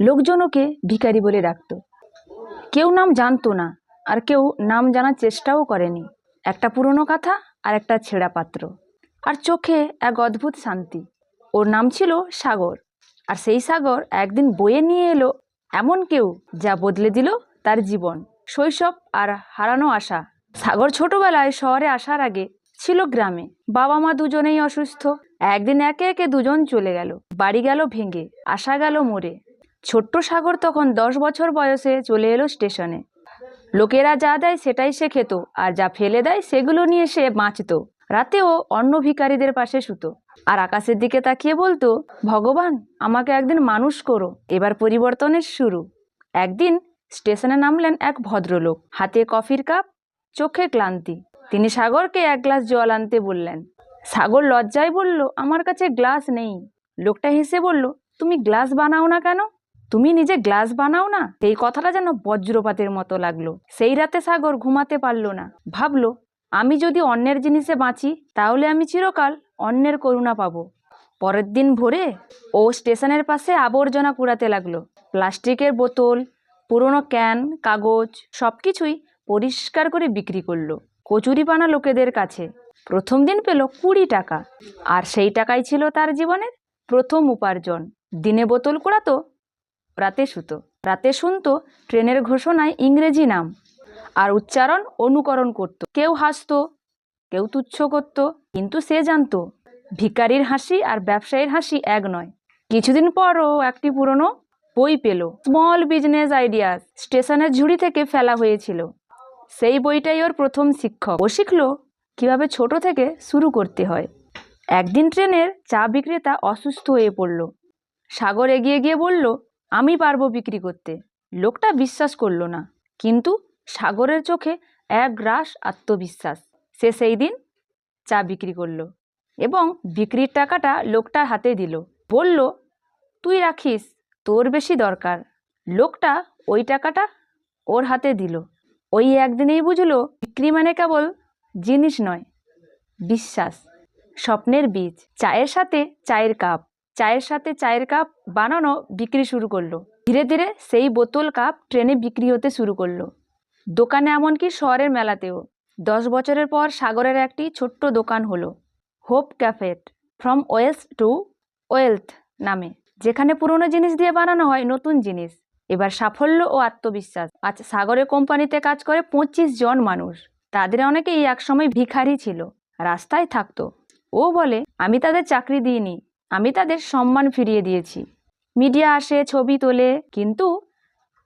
লোকজন ওকে ভিখারি বলে ডাকতো। কেউ নাম জানতো না, আর কেউ নাম জানার চেষ্টাও করেনি। একটা পুরনো কথা, আর একটা ছেঁড়া পাত্র। আর চোখে এক অদ্ভুত শান্তি। ওর নাম ছিল সাগর। আর সেই সাগর একদিন বয়ে নিয়ে এলো এমন কেউ যা বদলে দিল তার জীবন। শৈশব আর হারানো আশা। সাগর ছোটবেলায় শহরে আসার আগে ছিল গ্রামে। বাবা মা দুজনেই অসুস্থ। একদিন একে একে দুজন চলে গেল। বাড়ি গেল ভেঙে, আশা গেল মরে। ছোট্ট সাগর তখন দশ বছর বয়সে চলে এলো স্টেশনে। লোকেরা যা দেয় সেটাই সে খেত, আর যা ফেলে দেয় সেগুলো নিয়ে সে বাঁচত। রাতেও অন্য ভিখারিদের পাশে শুতো। আর আকাশের দিকে তাকিয়ে বলতো, ভগবান, আমাকে একদিন মানুষ করো। এবার পরিবর্তনের শুরু। একদিন স্টেশনে নামলেন এক ভদ্রলোক। হাতে কফির কাপ, চোখে ক্লান্তি। তিনি সাগরকে এক গ্লাস জল আনতে বললেন, সাগর লজ্জায় বলল, আমার কাছে গ্লাস নেই লোকটা হেসে বলল, তুমি গ্লাস বানাও না কেন? তুমি নিজে গ্লাস বানাও না? এই কথাটা যেন বজ্রপাতের মতো লাগল। সেই রাতে সাগর ঘুমাতে পারল না। ভাবলো, আমি যদি অন্যের জিনিসে বাঁচি, তাহলে আমি চিরকাল অন্যের করুণা পাবো। পরের দিন ভোরে ও স্টেশনের পাশে আবর্জনা কুড়াতে লাগল। প্লাস্টিকের বোতল, পুরনো ক্যান, কাগজ সব কিছুই পরিষ্কার করে বিক্রি করল। কচুরিপানা লোকেদের কাছে। প্রথম দিন পেল কুড়ি টাকা। আর সেই টাকাই ছিল তার জীবনের প্রথম উপার্জন। দিনে বোতল কুড়াতো রাতে শুতো। রাতে শুনতো ট্রেনের ঘোষণায় ইংরেজি নাম আর উচ্চারণ অনুকরণ করত। কেউ হাসতো, কেউ তুচ্ছ করত, কিন্তু সে জানতো, ভিকারির হাসি আর ব্যবসায়ীর হাসি এক নয়। কিছুদিন পরও একটি পুরনো বই পেল। স্মল বিজনেস আইডিয়াস স্টেশনের ঝুড়ি থেকে ফেলা হয়েছিল। সেই বইটাই ওর প্রথম শিক্ষক। ও শিখল কীভাবে ছোট থেকে শুরু করতে হয়। একদিন ট্রেনের চা বিক্রেতা অসুস্থ হয়ে পড়ল। সাগর এগিয়ে গিয়ে বলল আমি পারব বিক্রি করতে। লোকটা বিশ্বাস করল না, কিন্তু সাগরের চোখে এক গ্রাস আত্মবিশ্বাস। সে সেই দিন চা বিক্রি করল এবং বিক্রির টাকাটা লোকটার হাতে দিল। বলল, তুই রাখিস, তোর বেশি দরকার। লোকটা ওই টাকাটা ওর হাতে দিল। ওই একদিনেই বুঝলো, বিক্রি মানে কেবল জিনিস নয়, বিশ্বাস, স্বপ্নের বীজ, চায়ের সাথে চায়ের কাপ। চায়ের সাথে চায়ের কাপ বানানো বিক্রি শুরু করল। ধীরে ধীরে সেই বোতল কাপ ট্রেনে বিক্রি হতে শুরু করল। দোকানে এমনকি শহরের মেলাতেও। দশ বছরের পর সাগরের একটি ছোট্ট দোকান হলো, hope cafe from waste to wealth নামে। যেখানে পুরনো জিনিস দিয়ে বানানো হয় নতুন জিনিস। এবার সাফল্য ও আত্মবিশ্বাস। আজ সাগরের কোম্পানিতে কাজ করে পঁচিশ জন মানুষ। তাদের অনেকেই একসময় ভিখারি ছিল, রাস্তায় থাকতো। ও বলে, আমি তাদের চাকরি দিইনি। আমি তাদের সম্মান ফিরিয়ে দিয়েছি। মিডিয়া আসে ছবি তোলে, কিন্তু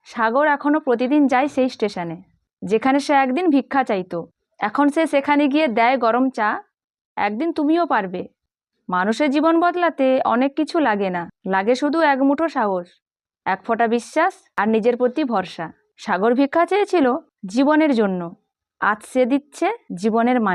সাগর এখনও প্রতিদিন যায় সেই স্টেশনে, যেখানে সে একদিন ভিক্ষা চাইতো। এখন সে সেখানে গিয়ে দেয় গরম চা, একদিন তুমিও পারবে। মানুষের জীবন বদলাতে অনেক কিছু লাগে না, লাগে শুধু এক মুঠো সাহস, এক ফোঁটা বিশ্বাস আর নিজের প্রতি ভরসা। সাগর ভিক্ষা চেয়েছিল জীবনের জন্য, আজ সে দিচ্ছে জীবনের মানে।